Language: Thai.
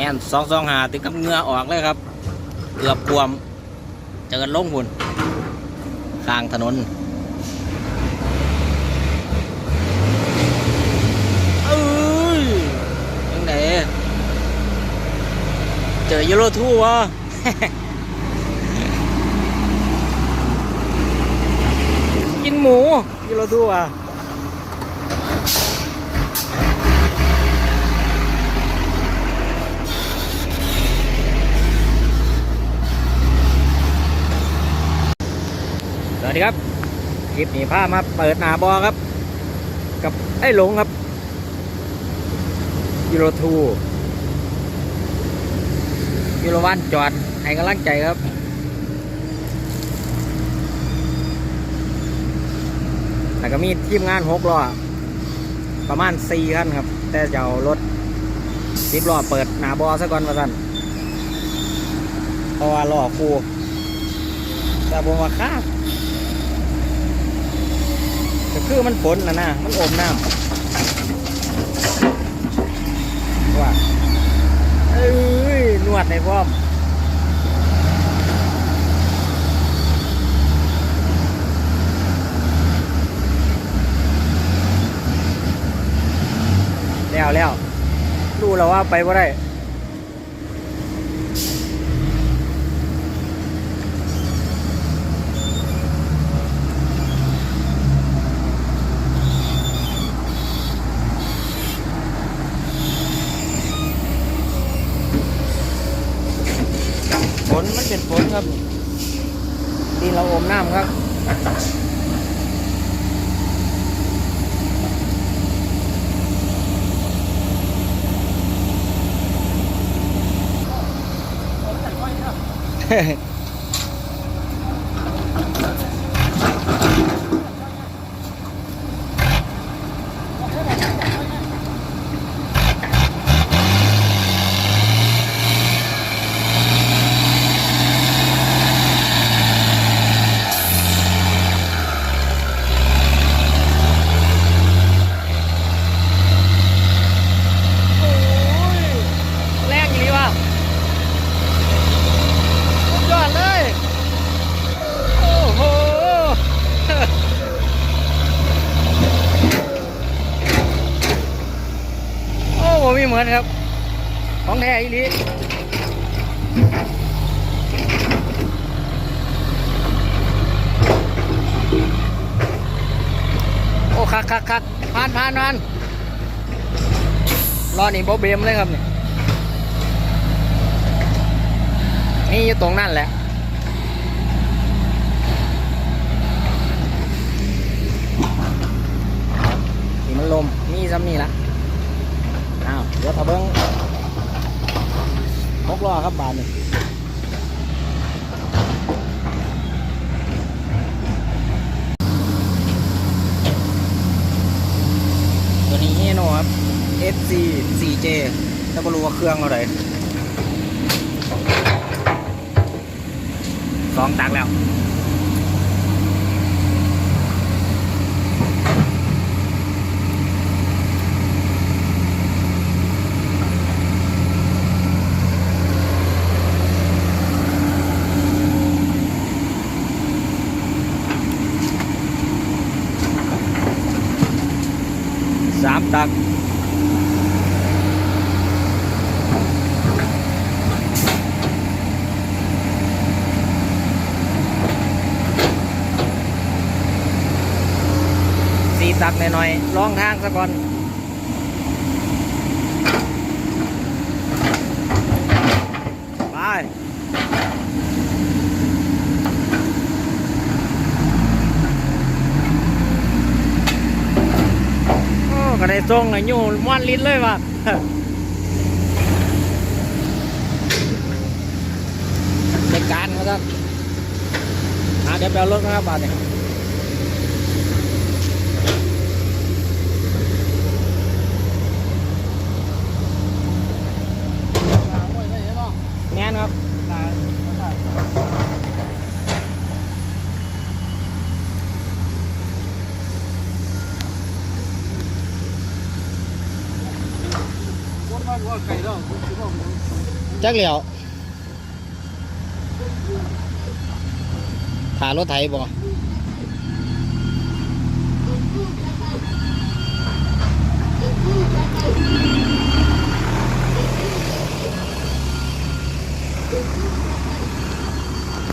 ม่นสองสองหาถึงกับเงือออกเลยครับ เกือบกวมเจอลงหุ่นข้างถนนเอ้ยยังไงเจอยูโรทูวะกินหมูยูโรทูวะ วัสดีครับคลิปนี้พามาเปิดหนาบอครับ กับไอ้หลงครับยูโรทูยูโรวันจอดให้กำลังใจครับแล้วก็มีทีมงานหกล้อประมาณสี่คันครับ แต่จะเอารถสิบล้อเปิดหนาบอซะก่อนมาสั่นเพราะว่าล้อฟูแต่ผมว่าคาด ก็ คือมันฝนนะนะมันอมน้ำว่าเอ้ยนวดในพร้อมแล้วแล้วรู้แล้วว่าไปว่าได้ ฝนมันเป็นฝนครับดินเราอมน้ำครับเฮ้อ้ยแรงอย่างนี้ว่ะสุดยอดเลย โอ้โห โอ้โหมีเหมือนครับ ของแท้อีลีโอ้คักคักคักผ่านผ่านผ่านรอนี่บอเบมเลยครับนี่นี่อยู่ตรงนั่นแหละนี่มันลมมีซ้ำนี่ละ เดี๋ยวถ้าเบิ้งมกล้อครับบานนี่ตัวนี้เฮโนครับ SC 4J จะไม่รู้ว่าเครื่องอะไรสองตักแล้ว ตักสีตักหน่อยๆลองทางซะก่อนไป โอ้ก็ได้ ทรงอะอยู่ม้วนลิ้นเลยว่ะในการเขาท่านเดี๋ยวไปเอารถนะครับบาทเนี่ย แน่นครับานว่า ไก่แล้วจักเหลียวถ่ารถไถบ่